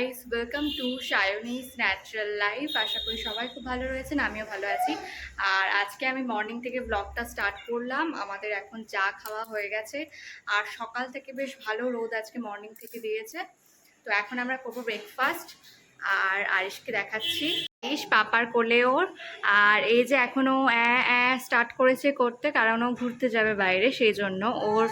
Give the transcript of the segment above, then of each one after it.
Guys welcome to Sayanis natural life আশা করি সবাই খুব ভালো রয়েছেন, আমিও ভালো আছি। আর আজকে আমি মর্নিং থেকে ব্লগটা স্টার্ট করলাম। আমাদের এখন চা খাওয়া হয়ে গেছে। আর সকাল থেকে বেশ ভালো রোদ আজকে মর্নিং থেকে দিয়েছে। তো এখন আমরা করব ব্রেকফাস্ট আর আরিশকে দেখাচ্ছি। ইস পাপার কোলে ওর। আর এই যে এখনও স্টার্ট করেছে করতে, কারণ ও ঘুরতে যাবে বাইরে, সেই জন্য ওর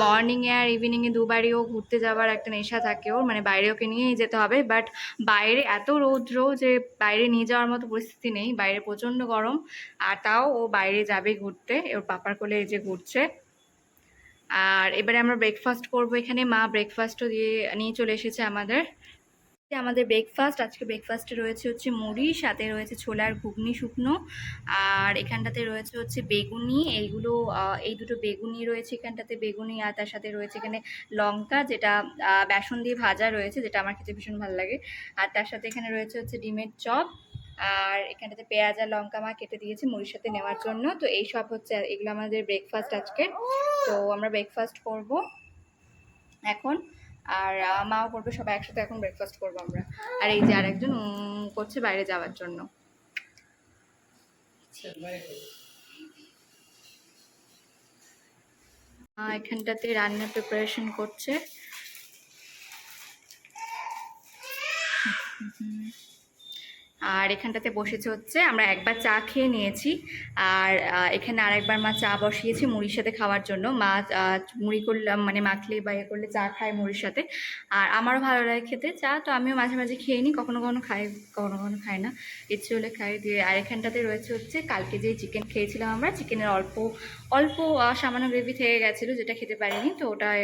মর্নিংয়ে আর ইভিনিংয়ে দুবারই ও ঘুরতে যাওয়ার একটা নেশা থাকে ওর মানে বাইরে ওকে নিয়েই যেতে হবে। বাট বাইরে এত রৌদ্র যে বাইরে নিয়ে যাওয়ার মতো পরিস্থিতি নেই, বাইরে প্রচণ্ড গরম। আর তাও ও বাইরে যাবে ঘুরতে, ওর পাপার কোলে এই যে ঘুরছে। আর এবারে আমরা ব্রেকফাস্ট করব এখানে, মা ব্রেকফাস্টও দিয়ে, নিয়ে চলে এসেছে আমাদের। আমাদের ব্রেকফাস্ট আজকে ব্রেকফাস্টে রয়েছে হচ্ছে মুড়ি, সাথে রয়েছে ছোলার ঘুগনি শুকনো, আর এখানটাতে রয়েছে হচ্ছে বেগুনি, এইগুলো এই দুটো বেগুনি রয়েছে এখানটাতে, বেগুনি আর তার সাথে রয়েছে এখানে লঙ্কা, যেটা বেসন দিয়ে ভাজা রয়েছে, যেটা আমার খেতে ভীষণ ভালো লাগে, আর তার সাথে এখানে রয়েছে হচ্ছে ডিমের চপ, আর এখানটাতে পেঁয়াজ আর লঙ্কা মা কেটে দিয়েছে মুড়ির সাথে নেওয়ার জন্য, তো এই সব হচ্ছে এগুলো আমাদের ব্রেকফাস্ট আজকে তো আমরা ব্রেকফাস্ট করব, এখন আর মাও করবে, সবাই একসাথে এখন ব্রেকফাস্ট করব আমরা। আর এই যে আর একজন করছে বাইরে যাওয়ার জন্য। এখানটাতে রান্নার প্রিপারেশন করছে। আর এখানটাতে বসেছে হচ্ছে, আমরা একবার চা খেয়ে নিয়েছি। আর এখানে আরেকবার মা চা বসিয়েছি মুড়ির সাথে খাওয়ার জন্য। মা মুড়ি করলাম মানে মাখলে বা ইয়ে করলে চা খায় মুড়ির সাথে। আর আমারও ভালো লাগে খেতে চা, তো আমিও মাঝে মাঝে খেয়ে নিই, কখনো কখনো খাই, কখনো কখনো খাই না। ইচ্ছে হলে খাই, দিয়ে আর এখানটাতে রয়েছে হচ্ছে, কালকে যে চিকেন খেয়েছিলাম আমরা চিকেনের অল্প অল্প সামান্য গ্রেভি থেকে গেছিল, যেটা খেতে পারিনি, তো ওটাই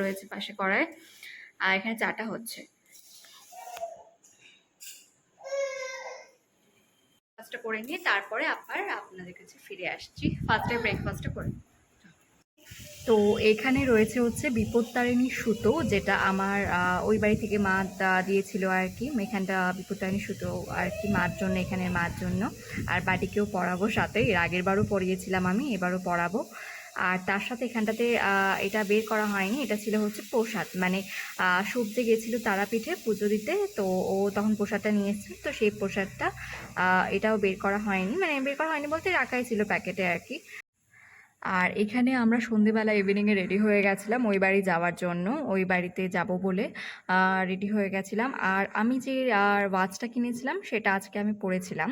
রয়েছে পাশে কড়ায় আর এখানে চাটা হচ্ছে। ব্রেকফাস্টটা করে নিয়ে তারপরে আবার আপনাদের কাছে ফিরে আসছি। ফার্স্টে ব্রেকফাস্টটা করে তো এখানে রয়েছে হচ্ছে বিপত্তারিণী সুতো, যেটা আমার ওই বাড়ি থেকে মা দিয়েছিল আর কি। এখানটা বিপত্তারিণী সুতো আর কি, মার জন্য এখানে মার জন্য। আর বাড়িকেও পড়াবো সাথে। এর আগের বারও পড়িয়েছিলাম আমি, এবারও পড়াবো আর তার সাথে এখানটাতে এটা বের করা হয়নি, এটা ছিল হচ্ছে প্রসাদ। মানে সবজি গেছিল তারাপীঠে পুজো দিতে, তো ও তখন প্রসাদটা নিয়ে এসেছিল, তো সেই প্রসাদটা এটাও বের করা হয়নি। মানে বের করা হয়নি বলতে রাখাই ছিল প্যাকেটে আর কি। আর এখানে আমরা সন্ধেবেলা ইভিনিংয়ে রেডি হয়ে গেছিলাম ওই বাড়ি যাওয়ার জন্য, ওই বাড়িতে যাব বলে রেডি হয়ে গেছিলাম। আর আমি যে আর ওয়াচটা কিনেছিলাম সেটা আজকে আমি পরেছিলাম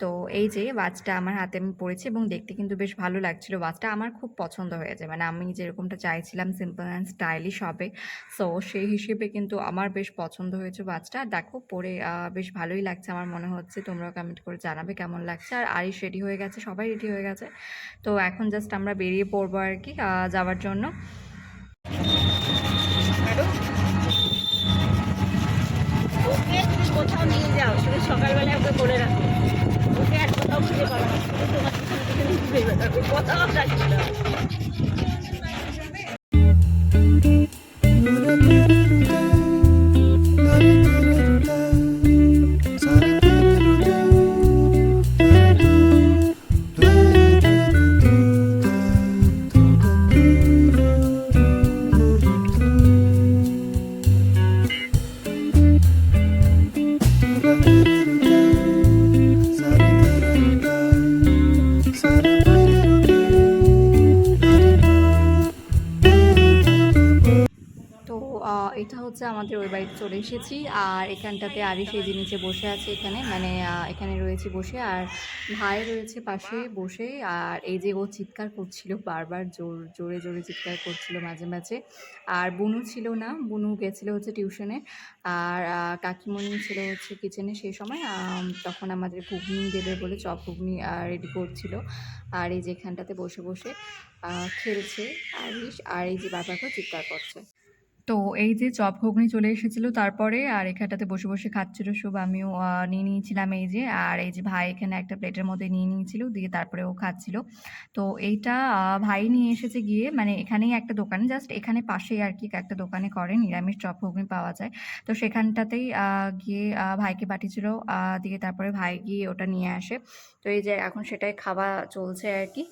তো এই যে ওয়াচটা আমার হাতে আমি পরেছি এবং দেখতে কিন্তু বেশ ভালো লাগছিল। ওয়াচটা আমার খুব পছন্দ হয়েছে। মানে আমি যেরকমটা চাইছিলাম সিম্পল অ্যান্ড স্টাইলিশ হবে। সো সেই হিসেবে কিন্তু আমার বেশ পছন্দ হয়েছে ওয়াচটা দেখো পরে বেশ ভালোই লাগছে আমার মনে হচ্ছে। তোমরাও কমেন্ট করে জানাবে কেমন লাগছে। আর আরিশ রেডি হয়ে গেছে, সবাই রেডি হয়ে গেছে। তো এখন জাস্ট আমরা বেরিয়ে পড়ব আর কি যাওয়ার জন্য। কোথাও নিয়ে যাও, শুধু ওকে বলে রাখো। ওকে আর কোথাও খুঁজে পাবো না কোথাও এটা হচ্ছে আমাদের ওই বাড়িতে চলে এসেছি। আর এখানটাতে আরিশ এই যে নিচে বসে আছে এখানে। মানে এখানে রয়েছে বসে আর ভাই রয়েছে পাশে বসে। আর এই যে ও চিৎকার করছিল, বারবার জোর, জোরে জোরে চিৎকার করছিল মাঝে মাঝে। আর বুনু ছিল না, বুনু গেছিল হচ্ছে টিউশনে। আর কাকিমণি ছিল হচ্ছে কিচেনে সেই সময়। তখন আমাদের ঘুগনি দেবে বলে চপ ঘুগনি রেডি করছিল। আর এই যে এখানটাতে বসে বসে খেলছে আরিশ আর এই যে বাবাকেও চিৎকার করছে। তো এই যে চপ ঘুগনি চলে এসেছিল তারপরে, আর এখানটাতে বসে বসে খাচ্ছিল সব আমিও নিয়ে নিয়েছিলাম এই যে, আর এই যে ভাই এখানে একটা প্লেটের মধ্যে নিয়ে নিয়েছিল, দিয়ে তারপরে ও খাচ্ছিল। তো এইটা ভাই নিয়ে এসেছে গিয়ে মানে এখানেই একটা দোকানে, জাস্ট এখানে পাশেই আর কি একটা দোকানে করে, নিরামিষ চপ ঘুগনি পাওয়া যায়। তো সেখানটাতেই গিয়ে ভাইকে পাঠিয়েছিল দিয়ে তারপরে ভাই গিয়ে ওটা নিয়ে আসে। তো এই যে এখন সেটাই খাওয়া চলছে আর কি।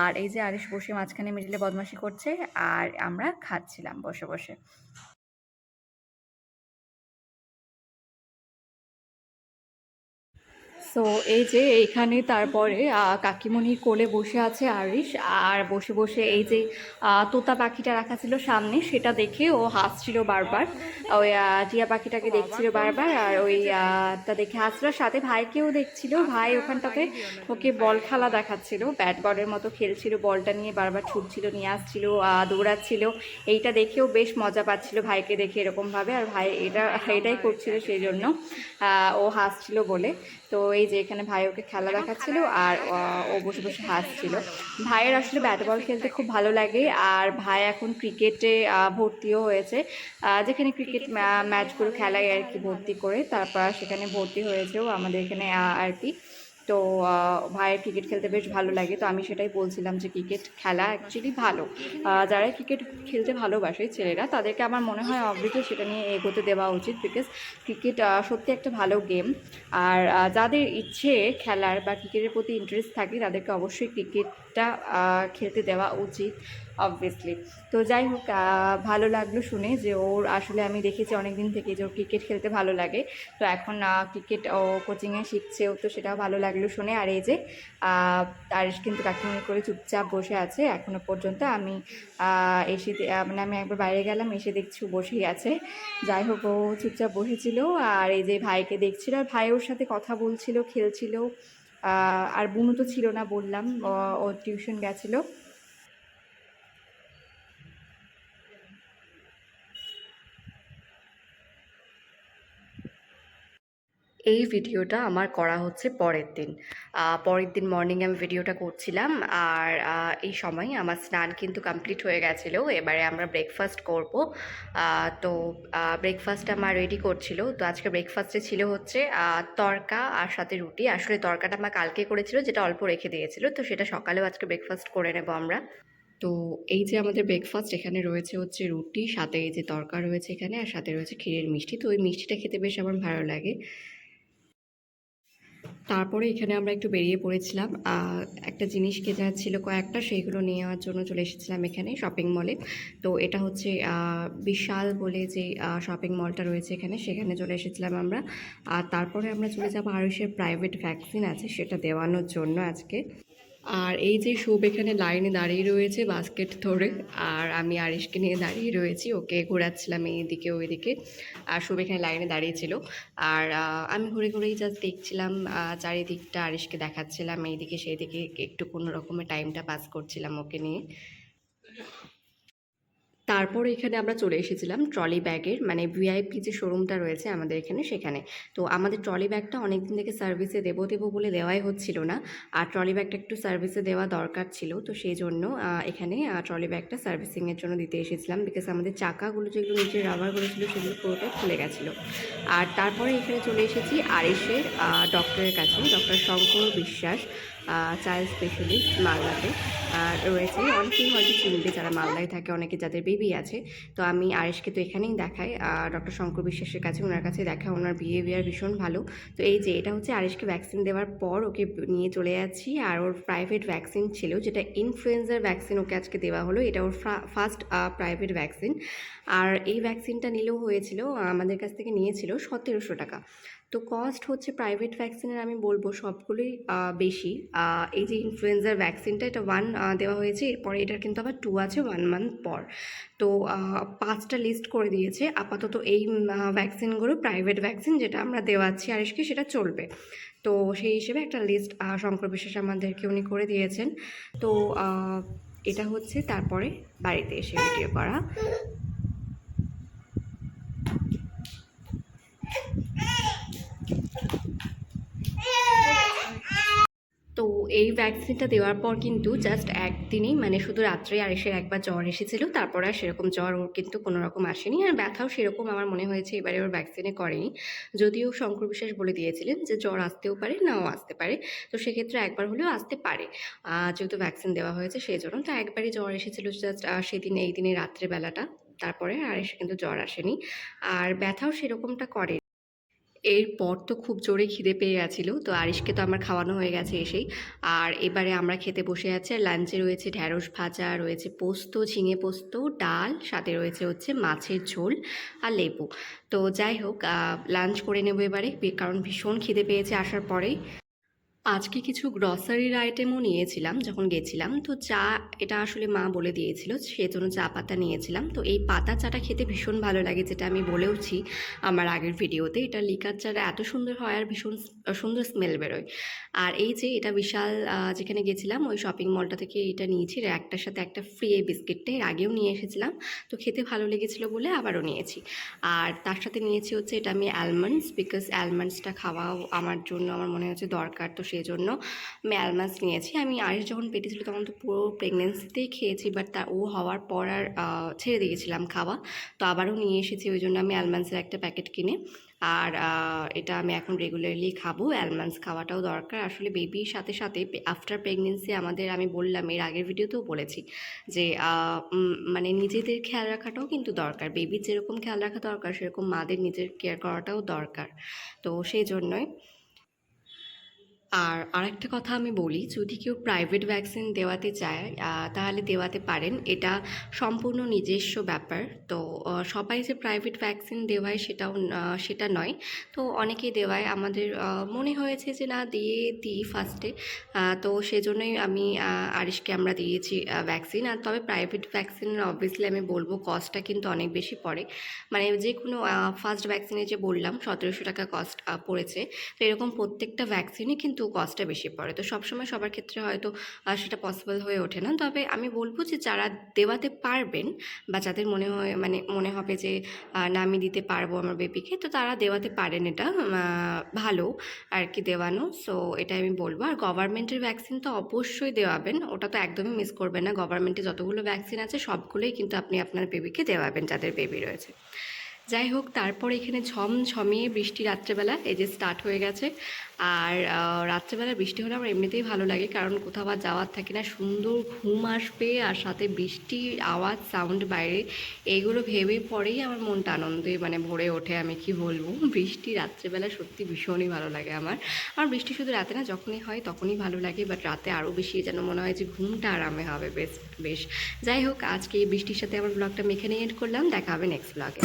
আর এই যে আরিশ বসে মাঝখানে মিডিলে বদমাশি করছে, আর আমরা খাচ্ছিলাম বসে বসে। সো এই যে এইখানে তারপরে কাকিমণির কোলে বসে আছে আরিশ, আর বসে বসে এই যে তোতা পাখিটা রাখা ছিল সামনে, সেটা দেখে ও হাসছিল বারবার। ওই টিয়া পাখিটাকে দেখছিল বারবার, আর ওই টা দেখে হাসছিল। সাথে ভাইকেও দেখছিল, ভাই ওখানটাতে ওকে বল খেলা দেখাচ্ছিল, ব্যাট বলের মতো খেলছিল, বলটা নিয়ে বারবার ছুটছিল, নিয়ে আসছিল দৌড়াচ্ছিল। এইটা দেখেও বেশ মজা পাচ্ছিল ভাইকে দেখে এরকমভাবে, আর ভাই এটা, এটাই করছিল সেই জন্য ও হাসছিল বলে। তো এই যে এখানে ভাই ওকে খেলা দেখাচ্ছিল আর ও বসে বসে হাসছিল। ভাইয়ের আসলে ব্যাট বল খেলতে খুব ভালো লাগে আর ভাই এখন ক্রিকেটে ভর্তিও হয়েছে। যেখানে ক্রিকেট ম্যাচগুলো খেলায় আর কি ভর্তি করে তারপর সেখানে ভর্তি হয়েছেও আমাদের এখানে আর কি। তো ভাইয়ের ক্রিকেট খেলতে বেশ ভালো লাগে। তো আমি সেটাই বলছিলাম যে ক্রিকেট খেলা অ্যাকচুয়ালি ভালো। যারা ক্রিকেট খেলতে ভালোবাসে ছেলেরা, তাদেরকে আমার মনে হয় অবশ্যই সেটা নিয়ে এগোতে দেওয়া উচিত বিকজ ক্রিকেট সত্যি একটা ভালো গেম আর যাদের ইচ্ছে খেলার বা ক্রিকেটের প্রতি ইন্টারেস্ট থাকে, তাদেরকে অবশ্যই ক্রিকেটটা খেলতে দেওয়া উচিত। অবভিয়াসলি তো যাই হোক ভালো লাগল শুনে যে ওর আসলে আমি দেখেছি অনেক দিন থেকে যে ওর ক্রিকেট খেলতে ভালো লাগে। তো এখন ক্রিকেট ও কোচিংয়ে শিখছেও তো সেটাও ভালো লাগল শুনে। আর এই যে আর কিন্তু কাকিমনি করে চুপচাপ বসে আছে এখনও পর্যন্ত। আমি এসে মানে আমি একবার বাইরে গেলাম, এসে দেখছি ও বসেই আছে। যাই হোক, ও চুপচাপ বসেছিল। আর এই যে ভাইকে দেখছিল, আর ভাই ওর সাথে কথা বলছিল, খেলছিল। আর বুনু তো ছিল না বললাম, ও- ও টিউশন গেছিল। এই ভিডিওটা আমার করা হচ্ছে পরের দিন। পরের দিন মর্নিং আমি ভিডিওটা করছিলাম আর এই সময় আমার স্নান কিন্তু কমপ্লিট হয়ে গেছিল। এবারে আমরা ব্রেকফাস্ট করব। তো ব্রেকফাস্ট আমার রেডি করছিল। তো আজকে ব্রেকফাস্টে ছিল হচ্ছে তরকা আর সাথে রুটি। আসলে তরকাটা আমার কালকে করেছিল, যেটা অল্প রেখে দিয়েছিল। তো সেটা সকালেও আজকে ব্রেকফাস্ট করে নেব আমরা। তো এই যে আমাদের ব্রেকফাস্ট এখানে রয়েছে হচ্ছে রুটি, সাথে এই যে তরকা রয়েছে এখানে আর সাথে রয়েছে ক্ষীরের মিষ্টি। তো ওই মিষ্টিটা খেতে বেশ আমার ভালো লাগে। তারপরে এখানে আমরা একটু বেরিয়ে পড়েছিলাম। একটা জিনিস কেনার ছিল কয়েকটা সেইগুলো নিয়ে নেওয়ার জন্য চলে এসেছিলাম এখানে শপিং মলে তো এটা হচ্ছে বিশাল বলে যে শপিং মলটা রয়েছে এখানে, সেখানে চলে এসেছিলাম আমরা। আর তারপরে আমরা চলে যাব আরুষের প্রাইভেট ভ্যাকসিন আছে, সেটা দেওয়ানোর জন্য আজকে। আর এই যে শুভ এখানে লাইনে দাঁড়িয়ে রয়েছে বাস্কেট ধরে, আর আমি আরিশকে নিয়ে দাঁড়িয়ে রয়েছি, ওকে ঘোরাচ্ছিলাম এইদিকে ওইদিকে, আর শুভ এখানে লাইনে দাঁড়িয়েছিল। আর আমি ঘুরে ঘুরেই জাস্ট দেখছিলাম চারিদিকটা আরিশকে দেখাচ্ছিলাম, এইদিকে সেইদিকে একটু কোনো রকমের টাইমটা পাস করছিলাম ওকে নিয়ে। তারপর এখানে আমরা চলে এসেছিলাম ট্রলি ব্যাগের মানে ভিআইপি যে শোরুমটা রয়েছে আমাদের এখানে সেখানে। তো আমাদের ট্রলি ব্যাগটা অনেক দিন থেকে সার্ভিসে দেবো দেবো বলে দেওয়াই হচ্ছিল না। আর ট্রলি ব্যাগটা একটু সার্ভিসে দেওয়া দরকার ছিল, তো সেই জন্য এখানে ট্রলি ব্যাগটা সার্ভিসিংয়ের জন্য দিতে এসেছিলাম। বিকজ আমাদের চাকাগুলো যেগুলো নিচে রাবারগুলো ছিল সেগুলো পুরোটাই খুলে গেছিল। আর তারপরে এখানে চলে এসেছি আরিসের ডক্টরের কাছে ডক্টর শঙ্কর বিশ্বাস। চাইল্ড স্পেশালি মালদাতে। আর রয়েছে অনেকেই হয়তো চিনবে যারা মালদায় থাকে, অনেকে যাদের বেবি আছে। তো আমি আরিশকে তো এখানেই দেখাই। ডক্টর শঙ্কর বিশ্বাসের কাছে ওনার কাছে দেখা, ওনার বিহেভিয়ার ভীষণ ভালো। তো এই যে, এটা হচ্ছে আরিশকে ভ্যাকসিন দেওয়ার পর ওকে নিয়ে চলে যাচ্ছি। আর ওর প্রাইভেট ভ্যাকসিন ছিল, যেটা ইনফ্লুয়েঞ্জার ভ্যাকসিন ওকে আজকে দেওয়া হলো। এটা ওর ফার্স্ট প্রাইভেট ভ্যাকসিন আর এই ভ্যাকসিনটা নিলেও হয়েছিল, আমাদের কাছ থেকে নিয়েছিল সতেরোশো টাকা। তো কস্ট হচ্ছে প্রাইভেট ভ্যাকসিনের আমি বলব সবগুলোই বেশি। এই যে ইনফ্লুয়েঞ্জার ভ্যাকসিনটা এটা ওয়ান দেওয়া হয়েছে, এরপরে এটার কিন্তু আবার টু আছে ওয়ান মান্থ পর। তো পাঁচটা লিস্ট করে দিয়েছে, আপাতত এই ভ্যাকসিনগুলো প্রাইভেট ভ্যাকসিন যেটা আমরা দেওয়াচ্ছি আরিশকে, সেটা চলবে। তো সেই হিসেবে একটা লিস্ট শঙ্কর বিশ্বাস আমাদেরকে উনি করে দিয়েছেন। তো এটা হচ্ছে তারপরে বাড়িতে এসে ভিডিও করা। তো এই ভ্যাকসিনটা দেওয়ার পর কিন্তু জাস্ট একদিনই মানে শুধু রাত্রে আর এসে একবার জ্বর এসেছিল, তারপরে আর সেরকম জ্বর ওর কিন্তু কোনো রকম আসেনি। আর ব্যথাও সেরকম আমার মনে হয়েছে এবারে ওর ভ্যাকসিনে করেনি। যদিও শঙ্কর বিশ্বাস বলে দিয়েছিলেন যে জ্বর আসতেও পারে, নাও আসতে পারে। তো সেক্ষেত্রে একবার হলেও আসতে পারে। যেহেতু ভ্যাকসিন দেওয়া হয়েছে সেই জন্য তো একবারই জ্বর এসেছিল জাস্ট সেদিন, এই দিনে রাত্রেবেলাটা। তারপরে আর এসে কিন্তু জ্বর আসেনি। আর ব্যথাও সেরকমটা করে এরপর তো খুব জোরে খিদে পেয়ে গেছিল, তো আরিশকে তো আমার খাওয়ানো হয়ে গেছে এসেই। আর এবারে আমরা খেতে বসে আছি, আর লাঞ্চে রয়েছে ঢ্যাঁড়স ভাজা, রয়েছে পোস্ত, ঝিঙে পোস্ত, ডাল, সাথে রয়েছে হচ্ছে মাছের ঝোল আর লেবু। তো যাই হোক লাঞ্চ করে নেব এবারে কারণ ভীষণ খিদে পেয়েছে আসার পরেই। আজকে কিছু গ্রসারির আইটেমও নিয়েছিলাম যখন গেছিলাম। তো চা এটা আসলে মা বলে দিয়েছিল সেজন্য চা পাতা নিয়েছিলাম। তো এই পাতা চাটা খেতে ভীষণ ভালো লাগে যেটা আমি বলেওছি আমার আগের ভিডিওতে। এটা লিকার চাটা এত সুন্দর হয় আর ভীষণ সুন্দর স্মেল বেরোয়। আর এই যে এটা বিশাল যেখানে গেছিলাম ওই শপিং মলটা থেকে এটা নিয়েছি। একটার সাথে একটা ফ্রি এই বিস্কিটটা এর আগেও নিয়ে এসেছিলাম। তো খেতে ভালো লেগেছিলো বলে আবারও নিয়েছি। আর তার সাথে নিয়েছি হচ্ছে এটা আমি অ্যালমন্ডস বিকজ অ্যালমন্ডসটা খাওয়াও আমার জন্য, আমার মনে হচ্ছে দরকার। তো সেই জন্য আমি অ্যালমন্ডস নিয়েছি। আমি আরিস যখন পেটে ছিল তখন তো পুরো প্রেগনেন্সিতেই খেয়েছি বাট তা ও হওয়ার পর আর ছেড়ে দিয়েছিলাম খাওয়া। তো আবারও নিয়ে এসেছি, ওই জন্য আমি অ্যালমন্ডসের একটা প্যাকেট কিনে। আর এটা আমি এখন রেগুলারলি খাব। অ্যালমন্ডস খাওয়াটাও দরকার। আসলে বেবির সাথে সাথে আফটার প্রেগনেন্সি আমাদের, আমি বললাম, এর আগের ভিডিওতেও বলেছি যে মানে নিজেদের খেয়াল রাখাটাও কিন্তু দরকার। বেবির যেরকম খেয়াল রাখা দরকার, সেরকম মাদের নিজের কেয়ার করাটাও দরকার। তো সেই জন্যই আর আরেকটা কথা আমি বলি, যদি কেউ প্রাইভেট ভ্যাকসিন দেওয়াতে চায় তাহলে দেওয়াতে পারেন। এটা সম্পূর্ণ নিজস্ব ব্যাপার। তো সবাই যে প্রাইভেট ভ্যাকসিন দেওয়ায় সেটাও সেটা নয়। তো অনেকেই দেওয়ায়। আমাদের মনে হয়েছে যে না, দিয়ে দিই ফার্স্টে তো সেজন্যই আমি আরিশকে আমরা দিয়েছি ভ্যাকসিন আর তবে প্রাইভেট ভ্যাকসিন অবভিয়াসলি আমি বলব কস্টটা কিন্তু অনেক বেশি পড়ে। মানে যে কোনো ফার্স্ট ভ্যাকসিনে যে বললাম, সতেরোশো টাকা কস্ট পড়েছে। তো এরকম প্রত্যেকটা ভ্যাকসিনই কিন্তু কস্টটা বেশি পড়ে। তো সবসময় সবার ক্ষেত্রে হয়তো সেটা পসিবল হয়ে ওঠে না। তবে আমি বলব যে যারা দেওয়াতে পারবেন বা যাদের মনে হয় মানে মনে হবে যে না, আমি দিতে পারব আমার বেবিকে, তো তারা দেওয়াতে পারেন এটা ভালো আর কি দেওয়ানো। সো এটা আমি বলব। আর গভর্নমেন্টের ভ্যাকসিন তো অবশ্যই দেওয়াবেন, ওটা তো একদমই মিস করবেন না। গভর্নমেন্টে যতগুলো ভ্যাকসিন আছে, সবগুলোই কিন্তু আপনি আপনার বেবিকে দেওয়াবেন, যাদের বেবি রয়েছে। যাই হোক, তারপর এখানে ঝম ঝমিয়ে বৃষ্টি রাত্রেবেলা, এই যে স্টার্ট হয়ে গেছে। আর রাত্রেবেলা বৃষ্টি হলে আমার এমনিতেই ভালো লাগে, কারণ কোথাও আর যাওয়ার থাকে না। সুন্দর ঘুম আসবে, আর সাথে বৃষ্টির আওয়াজ সাউন্ড বাইরে এইগুলো ভেবে পরেই আমার মনটা আনন্দে মানে ভরে ওঠে, আমি কি বলব? বৃষ্টি রাত্রেবেলা সত্যি ভীষণই ভালো লাগে আমার। আর বৃষ্টি শুধু রাতে না, যখনই হয় তখনই ভালো লাগে বাট রাতে আরও বেশি যেন মনে হয় যে ঘুমটা আরামে হবে, বেশ বেশ। যাই হোক, আজকে এই বৃষ্টির সাথে আমার ব্লগটা আমি এখানেই এড করলাম, দেখা হবে নেক্সট ব্লগে